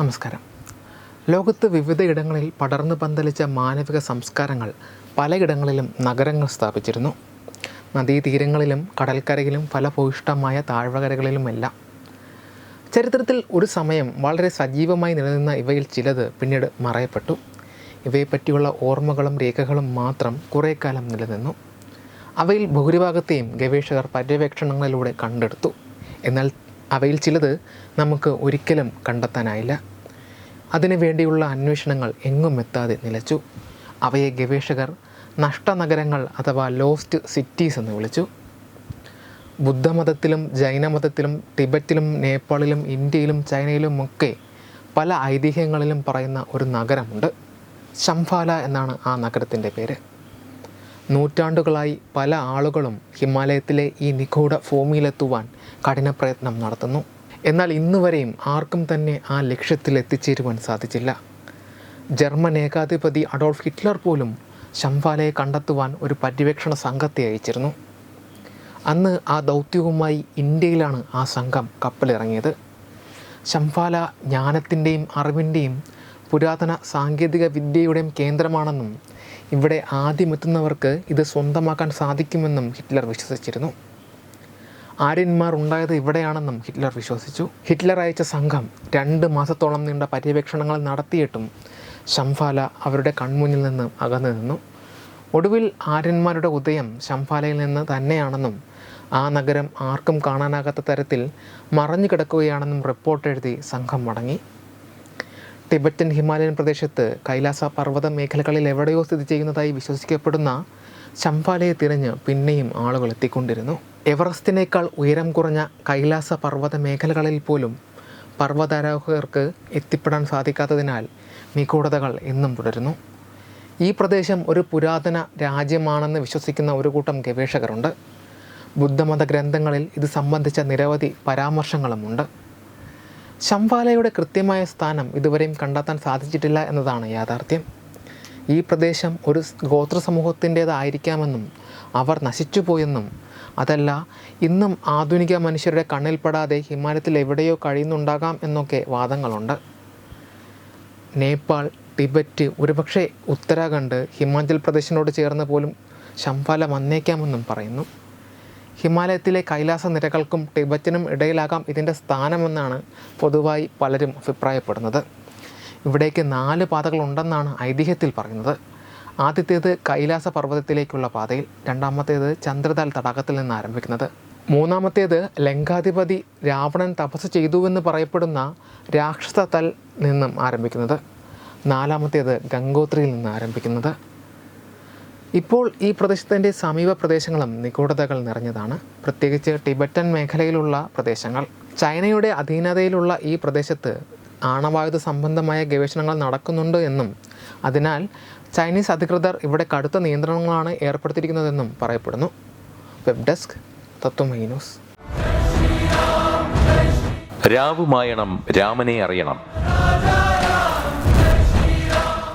നമസ്കാരം. ലോകത്ത് വിവിധയിടങ്ങളിൽ പടർന്നു പന്തലിച്ച മാനവിക സംസ്കാരങ്ങൾ പലയിടങ്ങളിലും നഗരങ്ങൾ സ്ഥാപിച്ചിരുന്നു. നദീതീരങ്ങളിലും കടൽക്കരയിലും ഫലഭൂയിഷ്ടമായ താഴ്വകരകളിലുമെല്ലാം ചരിത്രത്തിൽ ഒരു സമയം വളരെ സജീവമായി നിലനിന്ന ഇവയിൽ ചിലത് പിന്നീട് മറയപ്പെട്ടു. ഇവയെപ്പറ്റിയുള്ള ഓർമ്മകളും രേഖകളും മാത്രം കുറേ കാലം നിലനിന്നു. അവയിൽ ഭൂരിഭാഗത്തെയും ഗവേഷകർ പര്യവേക്ഷണങ്ങളിലൂടെ കണ്ടെടുത്തു. എന്നാൽ അവയിൽ ചിലത് നമുക്ക് ഒരിക്കലും കണ്ടെത്താനായില്ല. അതിനു വേണ്ടിയുള്ള അന്വേഷണങ്ങൾ എങ്ങും എത്താതെ നിലച്ചു. അവയെ ഗവേഷകർ നഷ്ടനഗരങ്ങൾ അഥവാ ലോസ്റ്റ് സിറ്റീസ് എന്ന് വിളിച്ചു. ബുദ്ധമതത്തിലും ജൈനമതത്തിലും ടിബറ്റിലും നേപ്പാളിലും ഇന്ത്യയിലും ചൈനയിലും ഒക്കെ പല ഐതിഹ്യങ്ങളിലും പറയുന്ന ഒരു നഗരമുണ്ട്. ശംഫാല എന്നാണ് ആ നഗരത്തിന്റെ പേര്. നൂറ്റാണ്ടുകളായി പല ആളുകളും ഹിമാലയത്തിലെ ഈ നിഗൂഢ ഭൂമിയിലെത്തുവാൻ കഠിന പ്രയത്നം നടത്തുന്നു. എന്നാൽ ഇന്നുവരെയും ആർക്കും തന്നെ ആ ലക്ഷ്യത്തിൽ എത്തിച്ചേരുവാൻ സാധിച്ചില്ല. ജർമ്മൻ ഏകാധിപതി അഡോൾഫ് ഹിറ്റ്ലർ പോലും ശംഫാലയെ കണ്ടെത്തുവാൻ ഒരു പര്യവേക്ഷണ സംഘത്തെ അയച്ചിരുന്നു. അന്ന് ആ ദൗത്യവുമായി ഇന്ത്യയിലാണ് ആ സംഘം കപ്പലിറങ്ങിയത്. ശംഫാല ജ്ഞാനത്തിന്റെയും അറിവിന്റെയും പുരാതന സാങ്കേതിക വിദ്യയുടെയും കേന്ദ്രമാണെന്നും ഇവിടെ ആദ്യമെത്തുന്നവർക്ക് ഇത് സ്വന്തമാക്കാൻ സാധിക്കുമെന്നും ഹിറ്റ്ലർ വിശ്വസിച്ചിരുന്നു. ആര്യന്മാർ ഉണ്ടായത് ഇവിടെയാണെന്നും ഹിറ്റ്ലർ വിശ്വസിച്ചു. ഹിറ്റ്ലർ അയച്ച സംഘം രണ്ട് മാസത്തോളം നീണ്ട പര്യവേക്ഷണങ്ങൾ നടത്തിയിട്ടും ശംഫാല അവരുടെ കൺമുന്നിൽ നിന്ന് അകന്നു നിന്നു. ഒടുവിൽ ആര്യന്മാരുടെ ഉദയം ശംഫാലയിൽ നിന്ന് തന്നെയാണെന്നും ആ നഗരം ആർക്കും കാണാനാകാത്ത തരത്തിൽ മറഞ്ഞു കിടക്കുകയാണെന്നും റിപ്പോർട്ട് എഴുതി സംഘം മടങ്ങി. ടിബറ്റൻ ഹിമാലയൻ പ്രദേശത്ത് കൈലാസ പർവത മേഖലകളിൽ എവിടെയോ സ്ഥിതി ചെയ്യുന്നതായി വിശ്വസിക്കപ്പെടുന്ന ശംഫാലയെ തിരഞ്ഞ് പിന്നെയും ആളുകൾ എത്തിക്കൊണ്ടിരുന്നു. എവറസ്റ്റിനേക്കാൾ ഉയരം കുറഞ്ഞ കൈലാസ പർവത മേഖലകളിൽ പോലും പർവതാരോഹകർക്ക് എത്തിപ്പെടാൻ സാധിക്കാത്തതിനാൽ നിഗൂഢതകൾ എന്നും തുടരുന്നു. ഈ പ്രദേശം ഒരു പുരാതന രാജ്യമാണെന്ന് വിശ്വസിക്കുന്ന ഒരു കൂട്ടം ഗവേഷകരുണ്ട്. ബുദ്ധമത ഗ്രന്ഥങ്ങളിൽ ഇത് സംബന്ധിച്ച നിരവധി പരാമർശങ്ങളുമുണ്ട്. ശംഫാലയുടെ കൃത്യമായ സ്ഥാനം ഇതുവരെയും കണ്ടെത്താൻ സാധിച്ചിട്ടില്ല എന്നതാണ് യാഥാർത്ഥ്യം. ഈ പ്രദേശം ഒരു ഗോത്ര സമൂഹത്തിന്റേതായിരിക്കാമെന്നും അവർ നശിച്ചുപോയെന്നും അതല്ല ഇന്നും ആധുനിക മനുഷ്യരുടെ കണ്ണിൽപ്പെടാതെ ഹിമാലയത്തിൽ എവിടെയോ കഴിയുന്നുണ്ടാകാം എന്നൊക്കെ വാദങ്ങളുണ്ട്. നേപ്പാൾ ടിബറ്റ് ഒരുപക്ഷെ ഉത്തരാഖണ്ഡ് ഹിമാചൽ പ്രദേശിനോട് ചേർന്ന് പോലും ശംഫാല വന്നേക്കാമെന്നും പറയുന്നു. ഹിമാലയത്തിലെ കൈലാസ നിരകൾക്കും ടിബറ്റിനും ഇടയിലാകാം ഇതിന്റെ സ്ഥാനമെന്നാണ് പൊതുവായി പലരും അഭിപ്രായപ്പെടുന്നത്. ഇവിടേക്ക് നാല് പാതകളുണ്ടെന്നാണ് ഐതിഹ്യത്തിൽ പറയുന്നത്. ആദ്യത്തേത് കൈലാസ പർവതത്തിലേക്കുള്ള പാതയിൽ രണ്ടാമത്തേത് ചന്ദ്രതാൽ തടാകത്തിൽ നിന്ന് ആരംഭിക്കുന്നത്. മൂന്നാമത്തേത് ലങ്കാധിപതി രാവണൻ തപസ് ചെയ്തുവെന്ന് പറയപ്പെടുന്ന രാക്ഷസ തൽ നിന്നും ആരംഭിക്കുന്നത്. നാലാമത്തേത് ഗംഗോത്രിയിൽ നിന്ന് ആരംഭിക്കുന്നത്. ഇപ്പോൾ ഈ പ്രദേശത്തിന്റെ സമീപ പ്രദേശങ്ങളും നിഗൂഢതകൾ നിറഞ്ഞതാണ്. പ്രത്യേകിച്ച് ടിബറ്റൻ മേഖലയിലുള്ള പ്രദേശങ്ങൾ. ചൈനയുടെ അധീനതയിലുള്ള ഈ പ്രദേശത്ത് ആണവായുധ സംബന്ധമായ ഗവേഷണങ്ങൾ നടക്കുന്നുണ്ട് എന്നും അതിനാൽ ചൈനീസ് അധികൃതർ ഇവിടെ കടുത്ത നിയന്ത്രണങ്ങളാണ് ഏർപ്പെടുത്തിയിരിക്കുന്നതെന്നും പറയപ്പെടുന്നു. വെബ് ഡെസ്ക് തത്വമൈ രാവുമായണം രാമനെ അറിയണം.